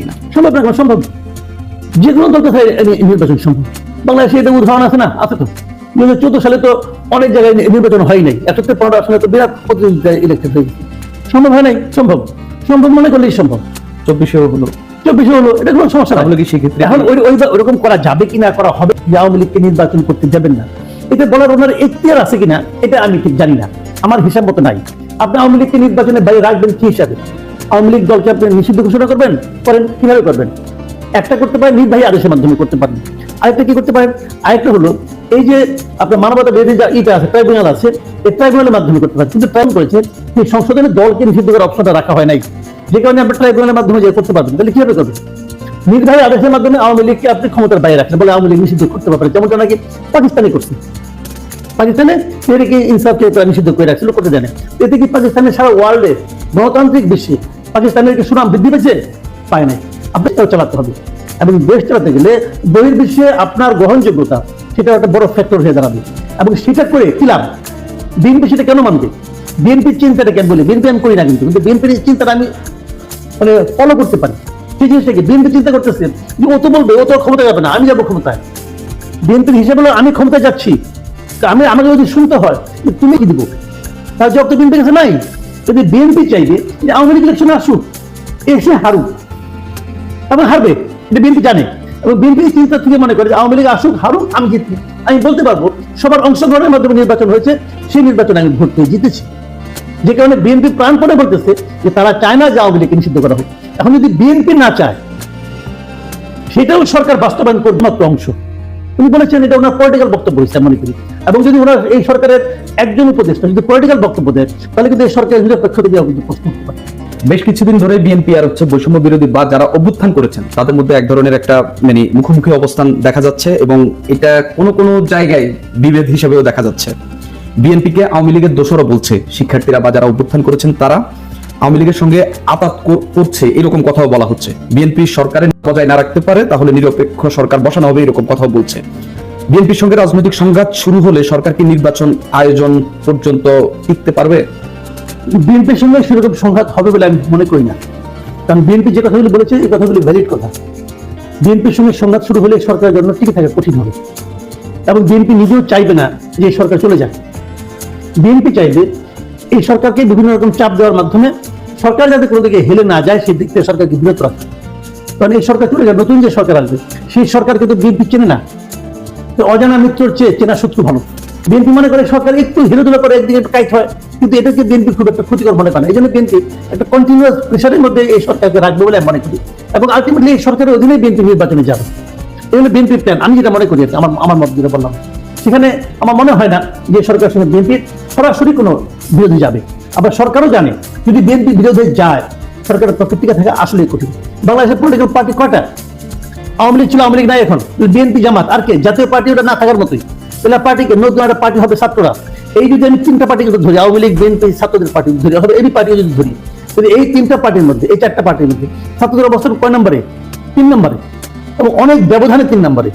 কিনা। সম্ভব না সম্ভব। যে কোনো দল কোথায় নির্বাচন সম্ভব? বাংলাদেশে এটা উদাহরণ আছে না? আছে তো? দু হাজার চোদ্দ সালে তো অনেক জায়গায় নির্বাচন হয় নাই। একত্রে পনেরো আসলে তো বিরাট প্রতিযোগিতা ইলেকটেড হয়ে গেছে। সম্ভব হয় নাই? সম্ভব। সম্ভব মনে করলেই সম্ভব। চব্বিশে হলো। চব্বিশে হলো এটা কোনো সমস্যা তাহলে নাই কি সেক্ষেত্রে এখন ওই ওই ওরকম করা যাবে কিনা করা হবে আওয়ামী লীগকে নির্বাচন করতে যাবেন না। এটা বলার ওনার এখতিয়ার আছে কিনা এটা আমি ঠিক জানি না। আমার হিসাব মতো নাই। আপনি আওয়ামী লীগকে নির্বাচনের বাইরে রাখবেন কি হিসাবে? আওয়ামী লীগ দলকে আপনি নিষিদ্ধ ঘোষণা করবেন? করেন, কীভাবে করবেন? একটা করতে পারেন, নির্বাহী আদেশের মাধ্যমে করতে পারেন। আরেকটা কি করতে পারেন? আরেকটা হলো, এই যে আপনার মানবতা বিরোধী যা ইটা আছে ট্রাইব্যুনাল আছে, এই ট্রাইব্যুনালের মাধ্যমে করতে পারেন। কিন্তু ট্রাইব্যুনাল করেছে যে সংশোধনে দলকে নিষিদ্ধ করার অপশনটা রাখা হয় নাই। যে কারণে আপনি ট্রাইব্যুনালের মাধ্যমে যে করতে পারবেন, তাহলে কীভাবে করবেন? নির্বাহী আদেশের মাধ্যমে আওয়ামী লীগকে আপনি ক্ষমতার বাইরে রাখেন বলে আওয়ামী লীগ নিষিদ্ধ করতে পারবেন যেমনটা নাকি পাকিস্তানে করছে। পাকিস্তানে তেহরিকে ইনসাফকে তারা নিষিদ্ধ করে রাখছিল করতে জানে। এতে কি পাকিস্তানের সারা ওয়ার্ল্ডে গণতান্ত্রিক বিশ্বে পাকিস্তানের কি সুনাম বৃদ্ধি পেয়েছে? পায় নাই। আপনাকেও চালাতে হবে। এবং দেশ চালাতে গেলে বহির্বিশ্বে আপনার গ্রহণযোগ্যতা সেটা একটা বড় ফ্যাক্টর হয়ে দাঁড়াবে। এবং সেটা করে কি লাভ? বিএনপি সেটা কেন মানবে? বিএনপির চিন্তাটা কেন বলি? বিএনপি আমি করি না কিন্তু। কিন্তু বিএনপির চিন্তাটা আমি মানে ফলো করতে পারি। সেই জিনিসটা কি বিএনপি চিন্তা করতেছে যে ও তো বলবে, ও তো ক্ষমতা যাবে না, আমি যাব ক্ষমতায়। বিএনপির হিসেবে হলো আমি ক্ষমতায় যাচ্ছি। আমি, আমাকে যদি শুনতে হয়, তুমি কি দিব? তার জব তো বিএনপির কাছে নাই। যদি বিএনপি চাইবে, যে আওয়ামী লীগ ইলেকশনে আসুক, এসে হারুক। এবং হারবে, এটা বিএনপি জানে। এবং বিএনপি চিন্তা থেকে মনে করে যে আওয়ামী লীগ আসুক, হারুক, আমি জিতবো। আমি বলতে পারব, সবার অংশগ্রহণের মাধ্যমে নির্বাচন হয়েছে, সেই নির্বাচনে আমি ভোট পেয়ে জিতেছি। যে কারণে বিএনপি প্রাণপণে বলতেছে যে তারা চায় না যে আওয়ামী লীগকে নিষিদ্ধ করা হোক। এখন যদি বিএনপি না চায়, সেটাও সরকার বাস্তবায়ন করবে মাত্র অংশ। উনি বলেছেন এটা ওনার পলিটিক্যাল বক্তব্য হিসেবে মনে করি। এবং যদি ওনার এই সরকারের একজন উপদেষ্টা যদি পলিটিক্যাল বক্তব্য দেয়, তাহলে কিন্তু এই সরকারের নিরপেক্ষ দিকে কিন্তু প্রশ্ন উঠতে পারে। বেশ কিছুদিন ধরে বিএনপি আর হচ্ছে বৈষম্য বিরোধী বা যারা অভ্যুত্থান করেছেন, তাদের মধ্যে এক ধরনের একটা মানে মুখোমুখি অবস্থান দেখা যাচ্ছে এবং এটা কোনো কোনো জায়গায় বিভেদ হিসেবেও দেখা যাচ্ছে। বিএনপিকে আওয়ামী লীগের দোষরও বলছে শিক্ষার্থীরা বা যারা অভ্যুত্থান করেছেন তারা। আওয়ামী লীগের সঙ্গে আপাত করছে এরকম কথাও বলা হচ্ছে। বিএনপি সরকারের বজায় না রাখতে পারে, তাহলে নিরপেক্ষ সরকার বসানো হবে এরকম কথাও বলছে। বিএনপির সঙ্গে রাজনৈতিক সংঘাত শুরু হলে সরকার কি নির্বাচন আয়োজন পর্যন্ত টিকতে পারবে? বিএনপির সঙ্গে সেরকম সংঘাত হবে বলে আমি মনে করি না। কারণ বিএনপি যে কথাগুলি বলেছে, এই কথাগুলি ভ্যালিড কথা। বিএনপির সঙ্গে সংঘাত শুরু হলে সরকারের জন্য টিকে থাকা কঠিন হবে। এবং বিএনপি নিজেও চাইবে না যে সরকার চলে যাক। বিএনপি চাইবে এই সরকারকে বিভিন্ন রকম চাপ দেওয়ার মাধ্যমে সরকার যাতে কোনো দিকে হেলে না যায়, সেই দিক থেকে সরকারকে বিরত রাখে কারণ এই সরকার চলে যায় নতুন যে সরকার আসবে, সেই সরকার কিন্তু বিএনপি চেনে না। অজানা মিত্রর চেয়ে চেনা শত্রু ভালো। বিএনপি মনে করে সরকার একটু হেরোধুলা করে একদিকে টাইট হয়, কিন্তু এটাকে বিএনপি খুব একটা ক্ষতিকর মনে করে এই জন্য বিএনপি একটা কন্টিনিউয়াস প্রেশারের মধ্যে এই সরকারকে রাখবে বলে আমি মনে করি। এবং আলটিমেটলি এই সরকারের অধীনে বিএনপি নির্বাচনে যাবে। এই হলো বিএনপির প্ল্যান আমি যেটা মনে করি আমার আমার মত যেটা বললাম। সেখানে আমার মনে হয় না যে সরকারের সঙ্গে বিএনপির সরাসরি কোনো বিরোধী যাবে। আবার সরকারও জানে, যদি বিএনপি বিরোধে যায়, সরকারের পক্ষে টিকে থাকা আসলেই কঠিন। বাংলাদেশের পলিটিক্যাল পার্টি কয়টা? আওয়ামী লীগ ছিল আওয়ামী লীগ, নাই এখন। বিএনপি জামাত, আর কে? জাতীয় পার্টি ওটা না থাকার মতোই। তাহলে পার্টিকে নতুন একটা পার্টি হবে ছাত্ররা। এই যদি আমি তিনটা পার্টিকে ধরি, আওয়ামী লীগ, বিএনপি, ছাত্রদের পার্টি ধরি হবে এই পার্টি যদি ধরি, তাহলে এই তিনটা পার্টির মধ্যে, এই চারটা পার্টির মধ্যে, ছাত্রদের অবস্থান কয় নম্বরে? তিন নম্বরে। এবং অনেক ব্যবধানে তিন নম্বরে।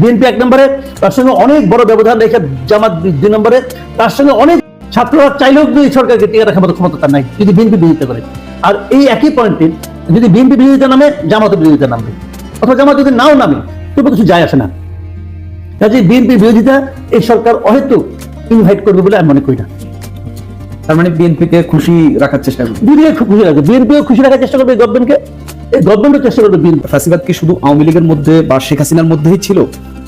বিএনপি এক নম্বরে, তার সঙ্গে অনেক বড় ব্যবধান রেখে জামাত দুই নম্বরে, তার সঙ্গে অনেক ছাত্ররা চাইলেও কিন্তু এই সরকারকে টিকে রাখার মতো ক্ষমতা তার নাই যদি বিএনপি বিরোধিতা করে। আর এই একই পয়েন্টে যদি বিএনপি বিরোধিতা নামে জামাত বিরোধিতা নামবে অথবা জামাত যদি নাও নামে তবু কিছু যায় আসে না। কাজে বিএনপি বিরোধিতা এই সরকার অহেতুক ইনভাইট করবে বলে আমি মনে করি না। তার মানে বিএনপিকে খুশি রাখার চেষ্টা করবে? বিএনপিও খুব খুশি রাখবে। বিএনপিও খুশি রাখার চেষ্টা করবে গভর্নমেন্টকে এই গভর্নমেন্টও চেষ্টা করবে বিএনপি। ফ্যাসিবাদ কি শুধু আওয়ামী লীগের মধ্যে বা শেখ হাসিনার মধ্যেই ছিল?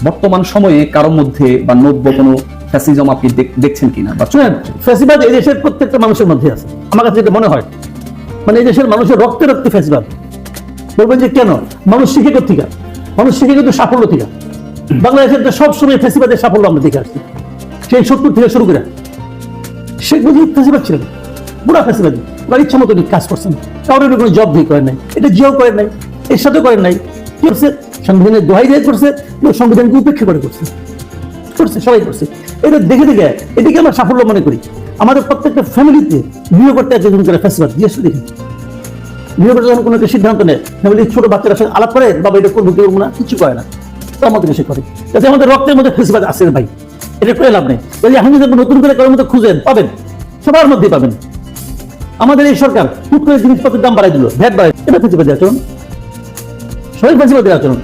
বর্তমান সময়ে কারোর মধ্যে বা নব্য কোনো ফ্যাসিজম আপনি দেখ- দেখছেন কিনা? বা শুনেন। ফ্যাসিবাদ এই দেশের প্রত্যেকটা মানুষের মধ্যে আছে। আমার কাছে যেটা মনে হয় মানে এই দেশের মানুষের রক্তে রক্তে ফ্যাসিবাদ। বলবেন যে কেন? মানুষ শিখে কোথেকে মানুষ শিখে কিন্তু সাফল্য থেকে। বাংলাদেশের সবসময় ফ্যাসিবাদের সাফল্য আমরা দেখে আসছি। সেই সত্তর থেকে শুরু করে শেখ মুজিব ফ্যাসিবাদ ছিলেন। পুরা ফ্যাসিবাদ। ওনার ইচ্ছা মতো কাজ করছেন। কারোর কোনো জব দিয়ে করেন নাই। এটা জিও করেন নাই এর সাথে করেন নাই। কি করছে? সংবিধানের দোহাই দিয়ে করছে সংবিধানকে উপেক্ষা করে করছে। করছে, সবাই করছে। এটা দেখে দেখে, এটাকে আমরা সাফল্য মনে করি। আমাদের প্রত্যেকটা ফ্যামিলিতে বিয়ে করতে একজন করে ফেসিবাদ দিয়ে আসলে দেখি। বিয়ে করতে যখন কোনো একটা সিদ্ধান্ত নেয় ফ্যামিলির ছোট বাচ্চারা সঙ্গে আলাপ করে, বাবা এটা করব, কেউ না, কিছু করে না। তো আমাদের এসে করে। যাতে আমাদের রক্তের মধ্যে ফেসিবাদ রে ভাই। এটা করে লাভ নেই। যদি এখন যদি নতুন করে কারোর মধ্যে খুঁজেন, পাবেন। সবার মধ্যেই পাবেন। আমাদের এই সরকার হুট করে জিনিসপত্রের দাম বাড়াই দিল, ভ্যাট বাড়াই এটা ফেসিবাদ আছে সবাই ফেসিবাদী আচরণ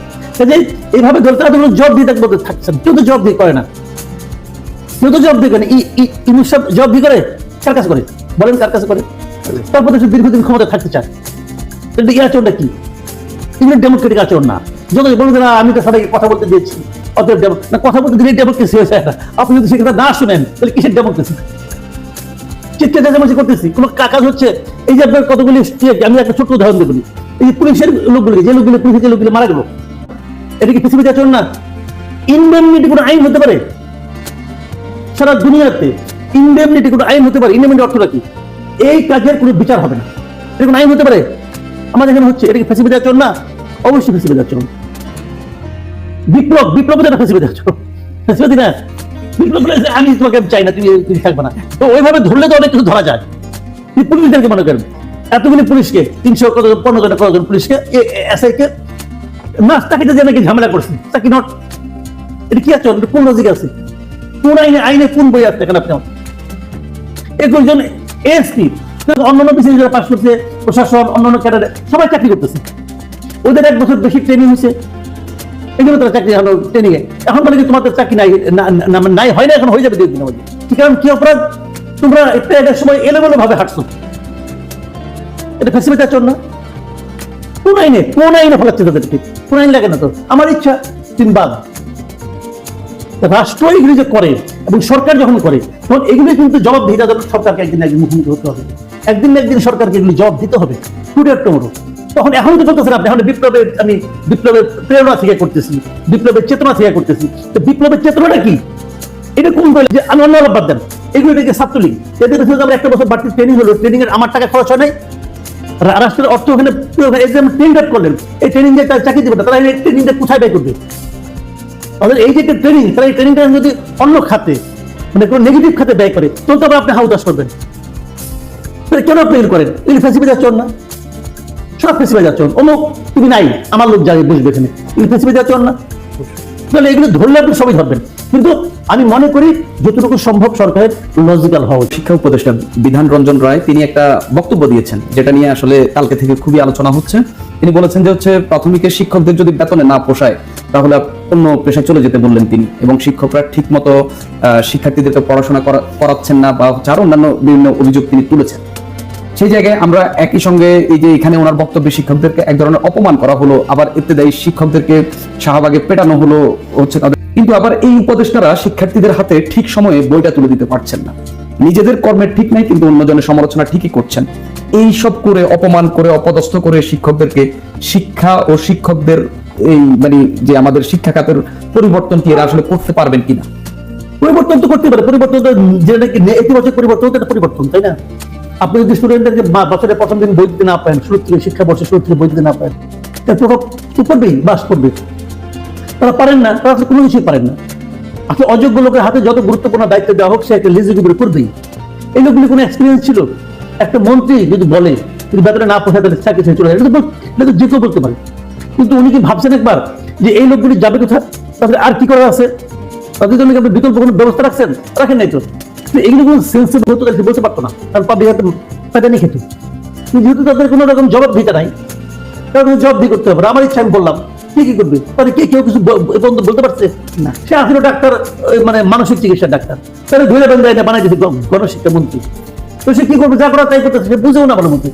এইভাবে ধরে তারা জব দিয়ে থাকবে থাকছেন, কেউ তো জব দিয়ে করে না। কেউ তো জব দিয়ে করে না। ই- ই- সাহেব জব দিয়ে করে কার কাছে করে? বলেন কার কাছে করে। তারপর সে দীর্ঘদিন ক্ষমতা থাকতে চায়। এটা এই আচরণটা কি? এগুলো ডেমোক্রেটিক আচরণ না। যত বলুন না আমি তো সবাই কথা বলতে দিয়েছি। অতএব না কথা বলতে দিলে ডেমোক্রেসি হয়েছে আপনি যদি সেটা না শুনেন তাহলে কিসের ডেমোক্রেসি চিৎকার চেঁচামেচি করতেছি। কোনো কাজ হচ্ছে এই যে আপনার কতগুলি state, আমি একটা ছোট্ট উদাহরণ দেবো এই যে পুলিশের লোকগুলি যে লোকগুলি পুলিশের যে লোকগুলি মারা গেল এটা কি পৃথিবীতে আচরণ না? ইনডেমনিটি কোনো আইন হতে পারে? সারা দুনিয়াতে ইনডেমনিটি কোনো আইন হতে পারে। ইনডেমনিটি অর্থটা কি? এই কাজের কোনো বিচার হবে না। এটা কোনো আইন হতে পারে? আমাদের এখানে হচ্ছে, এটা কি ফেসিলিটি আচরণ না? অবশ্যই ফেসিলিটি আচরণ। বিপ্লব বিপ্লব এটা ফেসিলিটি আচরণ। ফেসিলিটি না? বিপ্লব আমি তোমাকে চাই না, তুমি তুমি থাকবে না। তো ওইভাবে ধরলে তো অনেক কিছু ধরা যায়। তুমি পুলিশদেরকে মনে করেন এতগুলি পুলিশকে, তিনশো কত, পনেরো জন কতজন পুলিশকে কে না তাকে যে নাকি ঝামেলা করছে। তা কি নট এটা কি আচরণ? কোন লজিক আছে? কোন আইনে আইনে কোন বই আছে এখানে আপনি এসপি অন্যান্য যারা পাশ করছে, প্রশাসন, অন্যান্য ক্যাডারে, সবাই চাকরি করতেছে। ওদের এক বছর বেশি ট্রেনিং হয়েছে। এগুলো তারা চাকরি ট্রেনিং এখন বলে যে তোমাদের চাকরি নাই, না- না- নাই, হয় না, এখন হয়ে যাবে দুই কারণ, কি অপরাধ? তোমরা একটা সময় এলোমেলো ভাবে হাঁটছো। এটা ফেসিলিটি আচরণ না। কোন আইনে কোন আইনে ফলাচ্ছে তাদেরকে? কোন আইন লাগে না তো? আমার ইচ্ছা তিন বাদ রাষ্ট্র এগুলি যে করে এবং সরকার যখন করে, তখন এগুলি কিন্তু জবাব দিতে হবে সরকারকে একদিন একদিন মুখোমুখি হতে হবে। একদিন না একদিন সরকারকে এগুলি জবাব দিতে হবে। টুডে টুমোরো তখন এখন তো চলতেছে আপনি এখন বিপ্লবের, আমি বিপ্লবের প্রেরণা থেকে করতেছি, বিপ্লবের চেতনা থেকে করতেছি। তো বিপ্লবের চেতনাটা কি? এটা কোন বলে যে আমি অন্য বাদ দেন। এগুলো এটাকে ছাত্রলীগ। এদের পেছনে আমার একটা বছর বাড়তি ট্রেনিং হলো। ট্রেনিং এর আমার টাকা খরচ হয় নাই। রাষ্ট্রের অর্থ ওখানে এক্সাম ট্রেনিং করলেন। এই ট্রেনিং দিয়ে তারা চাকরি দেবে তারা এই ট্রেনিংটা কোথায় ব্যয় করবে? তাদের এই যে ট্রেনিং তারা এই ট্রেনিংটা যদি অন্য খাতে মানে কোনো নেগেটিভ খাতে ব্যয় করে তো তবে আপনি হাউদাস করবেন। কেন আপনি করেন? এগুলি ফেসিবে যাচ্ছেন না। সব ফেসিবে যাচ্ছেন অমুক, তুমি নাই, আমার লোক যাবে বসবে এখানে। এগুলি ফেসিবে যাচ্ছেন না। তাহলে এগুলো ধরলে আপনি সবই ধরবেন। কিন্তু আমি মনে করি, যতটুকু সম্ভব সরকারের লজিক্যাল হওয়া শিক্ষা উপদেষ্টা বিধান রঞ্জন রায়, তিনি একটা বক্তব্য দিয়েছেন, যেটা নিয়ে আসলে কালকে থেকে খুবই আলোচনা হচ্ছে। তিনি বলেছেন যে হচ্ছে, প্রাথমিকের শিক্ষকদের যদি বেতনে না পোষায়, তাহলে অন্য পেশায় চলে যেতে বললেন তিনি এবং শিক্ষকরা ঠিক মতো শিক্ষার্থীদেরকে পড়াশোনা করাচ্ছেন না বা হচ্ছে অন্যান্য বিভিন্ন অভিযোগ তিনি তুলেছেন। সেই জায়গায় আমরা একই সঙ্গে এই যে এখানে ওনার বক্তব্যে শিক্ষকদেরকে এক ধরনের অপমান করা হলো, আবার ইত্তেদায়ী শিক্ষকদেরকে শাহবাগে পেটানো হলো হচ্ছে তাদের। কিন্তু আবার এই উপদেষ্টারা শিক্ষার্থীদের হাতে ঠিক সময়ে বইটা তুলে দিতে পারছেন না। নিজেদের কর্মের ঠিক নাই, কিন্তু অন্যজনের সমালোচনা ঠিকই করছেন। এই সব করে, অপমান করে, অপদস্থ করে শিক্ষকদেরকে শিক্ষা ও শিক্ষকদের এই মানে যে আমাদের শিক্ষা খাতের পরিবর্তন কি এরা আসলে করতে পারবেন কিনা? পরিবর্তন তো করতে পারে। পরিবর্তন তো যেটা নাকি ইতিবাচক পরিবর্তন এটা পরিবর্তন, তাই না? আপনি যদি স্টুডেন্টদেরকে বছরের প্রথম দিন বই দিতে না পারেন শুরু থেকে শিক্ষা বর্ষে শুরু থেকে বই দিতে না পারেন, তার প্রভাব তো করবেই বাস করবে তারা পারেন না, তারা কোনো কিছুই পারেন না। আসলে অযোগ্য লোকের হাতে যত গুরুত্বপূর্ণ দায়িত্ব দেওয়া হোক, সে একটা লিজিক উপরে করবেই এই লোকগুলি কোনো এক্সপিরিয়েন্স ছিল? একটা মন্ত্রী যদি বলে, যদি বেতনে না পোষায় তাহলে চাকরি চলে যায়। এটা তো যে কেউ বলতে পারে। কিন্তু উনি কি ভাবছেন একবার যে এই লোকগুলি যাবে কোথায়? তাদের আর কি করার আছে? তাদের জন্য কি আপনি বিকল্প কোনো ব্যবস্থা রাখছেন? রাখেন নাই তো। এগুলো কোনো সেন্সিবল হতো তাহলে বলতে পারতো না। কারণ পাবলিক হাতে পায়দানি খেত। কিন্তু যেহেতু তাদের কোনো রকম জবাব দিতে নাই তাদের জবাব দিয়ে করতে হবে আমার ইচ্ছা আমি বললাম কে কি করবে? মানে কে কেউ কিছু পর্যন্ত বলতে পারছে? না। সে আসলে ডাক্তার মানে মানসিক চিকিৎসার ডাক্তার। তাহলে ধরে বেঁধে বানাই দিয়েছে গণশিক্ষা মন্ত্রী তো সে কি করবে? যা করা তাই করতেছে সে বুঝেও না ভালো মতো।